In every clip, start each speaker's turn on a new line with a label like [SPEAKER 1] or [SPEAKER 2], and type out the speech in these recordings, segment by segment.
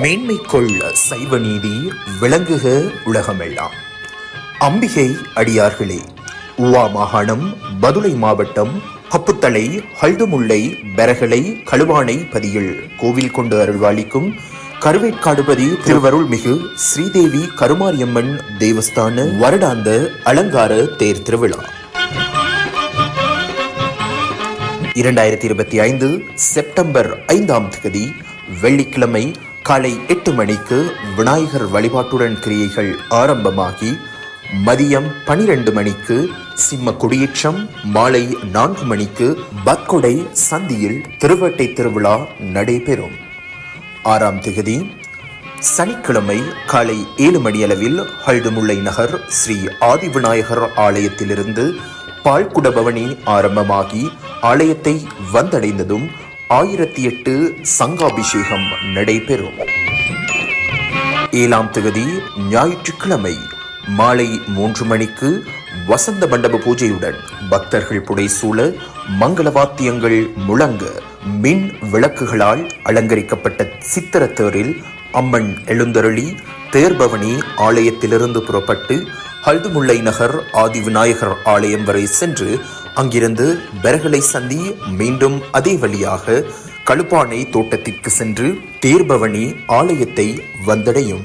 [SPEAKER 1] மேன்மைக்குள் சைவ நீதி விளங்குக உலகமெல்லாம். அம்பிகை அடியார்களே உவா மாகாணம் பதுளை மாவட்டம் கப்புத்தளை ஹல்துமுல்லை பெரகலை கழுவானை பதியில் கோவில் கொண்டு அருள்வாளிக்கும் கருவேற்காடுபதி திருவருள்மிகு ஸ்ரீதேவி கருமாரியம்மன் தேவஸ்தான வருடாந்த அலங்கார தேர் திருவிழா. இரண்டாயிரத்தி இருபத்தி ஐந்து செப்டம்பர் ஐந்தாம் தேதி வெள்ளிக்கிழமை காலை எட்டு மணிக்கு விநாயகர் வழிபாட்டுடன் கிரியைகள் ஆரம்பமாகி மதியம் பனிரெண்டு மணிக்கு சிம்ம குடியேற்றம் மாலை நான்கு மணிக்கு பத்கொடை சந்தியில் திருவட்டை திருவிழா நடைபெறும். ஆறாம் திகதி சனிக்கிழமை காலை ஏழு மணியளவில் ஹல்டுமுல்லை நகர் ஸ்ரீ ஆதிவிநாயகர் ஆலயத்திலிருந்து பால்குட பவனி ஆரம்பமாகி ஆலயத்தை வந்தடைந்ததும் ஆயிரத்தி எட்டு சங்காபிஷேகம் நடைபெறும். ஏழாம் தொகுதி ஞாயிற்றுக்கிழமை மாலை மூன்று மணிக்கு வசந்த மண்டப பூஜையுடன் பக்தர்கள் புடைசூழ மங்கள வாத்தியங்கள் முழங்க மின் விளக்குகளால் அலங்கரிக்கப்பட்ட சித்திரத்தேரில் அம்மன் எழுந்தருளி தேர்பவனி ஆலயத்திலிருந்து புறப்பட்டு ஹல்துமுல்லை நகர் ஆதி விநாயகர் ஆலயம் வரை சென்று அங்கிருந்து பெரகலை சந்தி மீண்டும் அதே வழியாக கழுப்பானை தோட்டத்திற்கு சென்று தேர்பவனி ஆலயத்தை வந்தடையும்.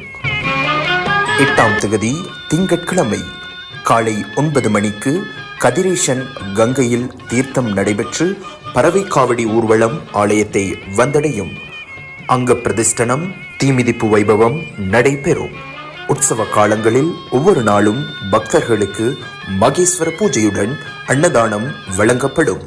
[SPEAKER 1] எட்டாம் தேதி திங்கட்கிழமை காலை ஒன்பது மணிக்கு கதிரேசன் கங்கையில் தீர்த்தம் நடைபெற்று பறவைக்காவடி ஊர்வலம் ஆலயத்தை வந்தடையும். அங்க பிரதிஷ்டனம் தீமிதிப்பு வைபவம் நடைபெறும். உற்சவ காலங்களில் ஒவ்வொரு நாளும் பக்தர்களுக்கு மகேஸ்வர பூஜையுடன் அன்னதானம் வழங்கப்படும்.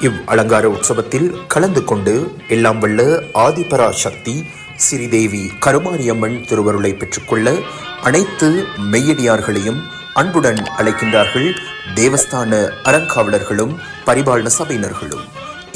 [SPEAKER 1] இவ் அலங்கார உற்சவத்தில் கலந்து கொண்டு எல்லாம் வல்ல ஆதிபரா சக்தி ஸ்ரீதேவி கருமாரியம்மன் திருவருளை பெற்றுக்கொள்ள அனைத்து மெய்யடியார்களையும் அன்புடன் அழைக்கின்றார்கள் தேவஸ்தான அறங்காவலர்களும் பரிபாலன சபையினர்களும்.